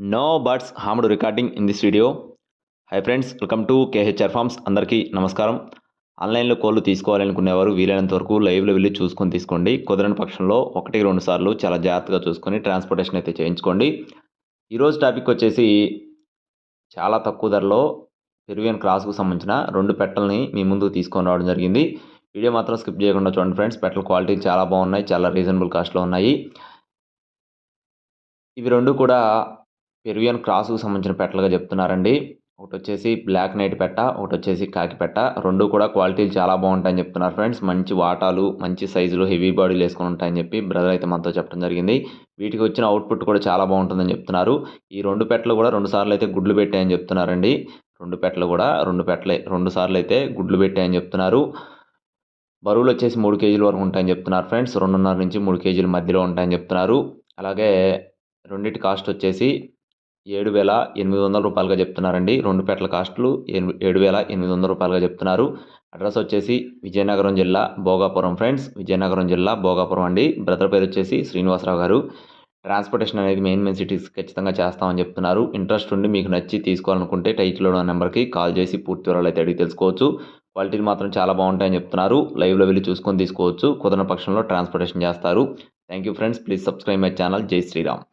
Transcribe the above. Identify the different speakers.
Speaker 1: No birds harmed recording in this video hi friends welcome to KHR farms అందరికీ నమస్కారం. ఆన్లైన్లో కోళ్ళు తీసుకోవాలనుకునేవారు వీలైనంత వరకు లైవ్లో వెళ్ళి చూసుకొని తీసుకోండి. కుదరని పక్షంలో ఒకటి రెండు సార్లు చాలా జాగ్రత్తగా చూసుకొని ట్రాన్స్పోర్టేషన్ అయితే చేయించుకోండి. ఈరోజు టాపిక్ వచ్చేసి చాలా తక్కువ ధరలో పెరువియన్ క్రాస్కు సంబంధించిన రెండు పెట్టల్ని మీ ముందుకు తీసుకొని రావడం జరిగింది. వీడియో మాత్రం స్కిప్ చేయకుండా చూడండి ఫ్రెండ్స్ పెట్టల క్వాలిటీ చాలా బాగున్నాయి చాలా రీజనబుల్ కాస్ట్లో ఉన్నాయి. ఇవి రెండు కూడా పెరువియన్ క్రాస్కు సంబంధించిన పెట్టలుగా చెప్తున్నారండి. ఒకటి వచ్చేసి బ్లాక్ నైట్ పెట్ట ఒకటి వచ్చేసి కాకి పెట్ట. రెండు కూడా క్వాలిటీలు చాలా బాగుంటాయని చెప్తున్నారు ఫ్రెండ్స్. మంచి వాటాలు మంచి సైజులు హెవీ బాడీలు వేసుకొని ఉంటాయని చెప్పి బ్రదర్ అయితే మనతో చెప్పడం జరిగింది. వీటికి వచ్చిన అవుట్పుట్ కూడా చాలా బాగుంటుందని చెప్తున్నారు. ఈ రెండు పెట్టలు కూడా రెండు సార్లు అయితే గుడ్లు పెట్టాయని చెప్తున్నారండి. రెండు పెట్టలు కూడా రెండు పెట్టలే రెండు సార్లు అయితే గుడ్లు పెట్టాయని చెప్తున్నారు. బరువులు వచ్చేసి మూడు కేజీల వరకు ఉంటాయని చెప్తున్నారు ఫ్రెండ్స్. రెండున్నర నుంచి మూడు కేజీల మధ్యలో ఉంటాయని చెప్తున్నారు. అలాగే రెండింటి కాస్ట్ వచ్చేసి ఏడు వేల ఎనిమిది వందల రూపాయలుగా చెప్తున్నారండి. రెండు పెట్టల కాస్ట్లు ఏడు వేల ఎనిమిది వందల రూపాయలుగా చెప్తున్నారు. అడ్రస్ వచ్చేసి విజయనగరం జిల్లా భోగాపురం ఫ్రెండ్స్. విజయనగరం జిల్లా భోగాపురం అండి. బ్రదర్ పేరు వచ్చేసి శ్రీనివాసరావు గారు. ట్రాన్స్పోర్టేషన్ అనేది మెయిన్ మెయిన్ సిటీస్ ఖచ్చితంగా చేస్తామని చెప్తున్నారు. ఇంట్రెస్ట్ ఉండి మీకు నచ్చి తీసుకోవాలనుకుంటే టైట్లో ఉన్న నెంబర్కి కాల్ చేసి పూర్తి వివరాలు అయితే అడిగి తెలుసుకోవచ్చు. క్వాలిటీలు మాత్రం చాలా బాగుంటాయని చెప్తున్నారు. లైవ్లో వెళ్ళి చూసుకొని తీసుకోవచ్చు. కుదరని పక్షంలో ట్రాన్స్పోర్టేషన్ చేస్తారు. Thank you friends. Please subscribe my channel. జై శ్రీరామ్.